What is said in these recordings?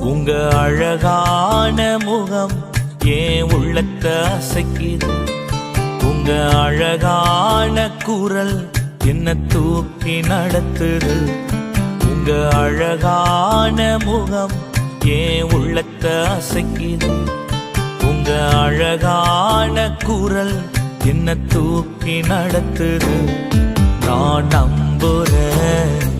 உங்க அழகான முகம் ஏன் உள்ளத்தை அசைக்குது? உங்க அழகான குரல் என்ன தூக்கி நடத்துது? உங்க அழகான முகம் ஏன் உள்ளத்தை அசைக்குது? உங்க அழகான குரல் என்ன தூக்கி நடத்துது? நான் நம்புறேன்.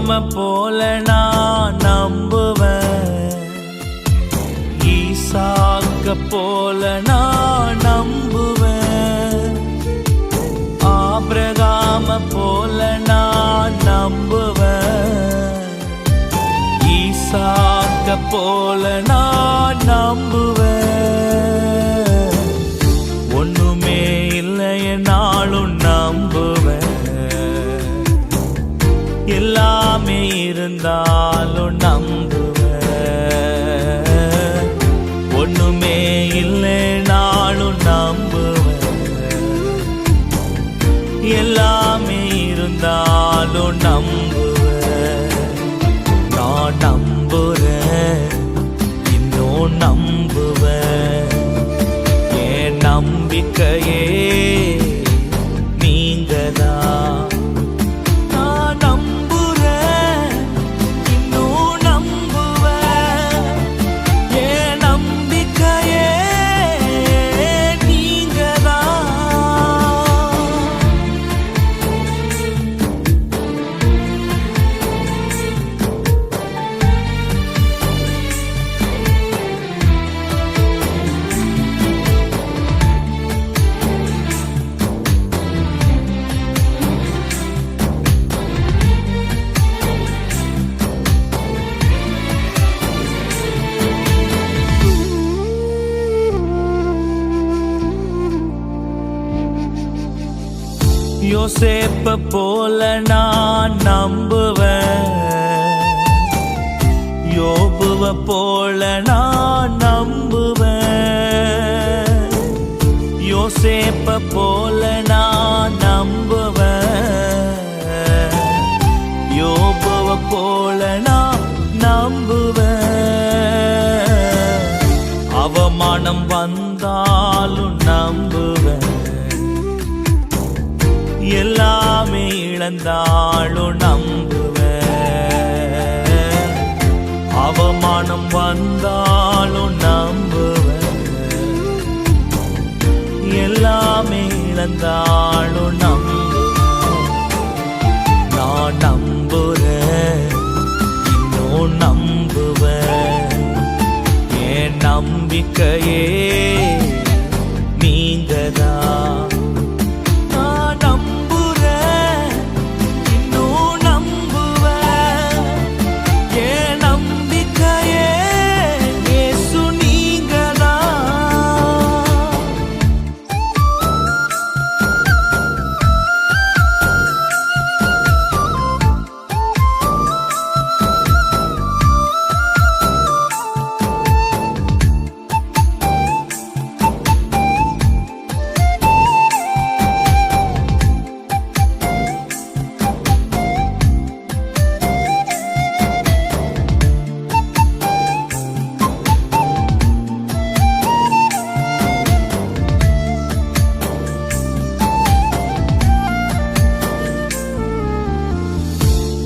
நாம போல நான் நம்புவேன். ஈசாக்க போல நான் நம்புவேன். ஆபிரகாம போல நான் நம்புவேன். ஈசாக்க போல நான் நம்புவேன். எல்லாமே இருந்தாலும் நம்புவேன். நான் நம்புறேன். இன்னும் நம்புவேன். என் நம்பிக்கையே யோசேப்ப போல நான் நம்புவேன். யோபுவ போல நான் நம்புவேன். யோசேப்ப போல நான் நம்புவேன். யோபுவ போல நான் நம்புவேன். அவமானம் வந்தாலும் நம்பு எல்லாமே இழந்தாலும் நம்புவேன் அவமானம் வந்தாலும் நம்புவேன் எல்லாமே இழந்தாலும் நம்ப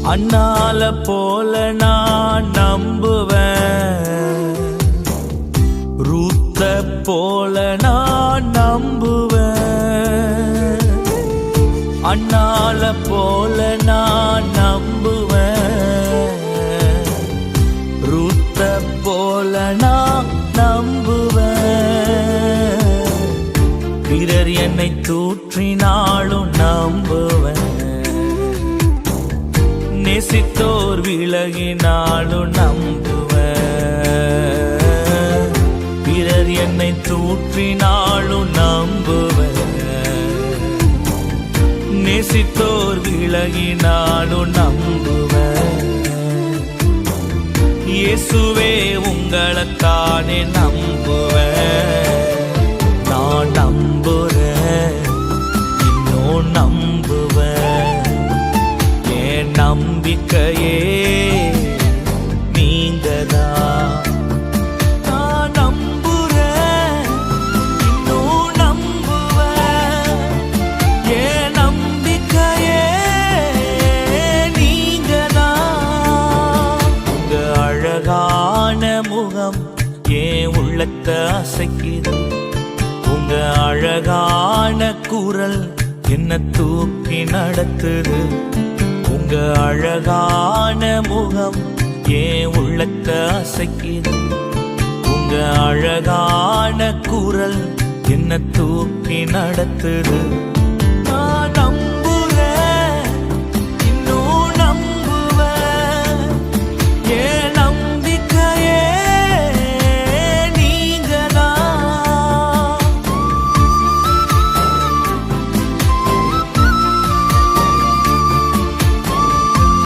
அண்ணால போல நான் நம்புவேன். ரூத்த போல நான் நம்புவேன். அண்ணால போல நான் நம்புவேன். ரூத்த போல நான் நம்புவேன். பிறர் என்னை தூற்றினாலும் நம்புவேன். நேசித்தோர் விலகினாலும் நம்புவேன் பிறர் என்னை தூற்றினாலும் நம்புவேன் நேசித்தோர் விலகினாலும் நம்புவேன் இயேசுவே உங்களைத்தானே நம்புவேன் நம்பிக்கையே நீங்கதா? நான் நம்புறேன் இன்னும் நம்புவேன் என் நம்பிக்கையே நீங்கதா? உங்க அழகான முகம் ஏன் உள்ளத்தை அசைக்கிறது உங்க அழகான குரல் என்ன தூக்கி நடத்துது? உங்க அழகான முகம் ஏன் உள்ளத்தை அசைக்குது? உங்க அழகான குரல் என்ன தூக்கி நடத்துது?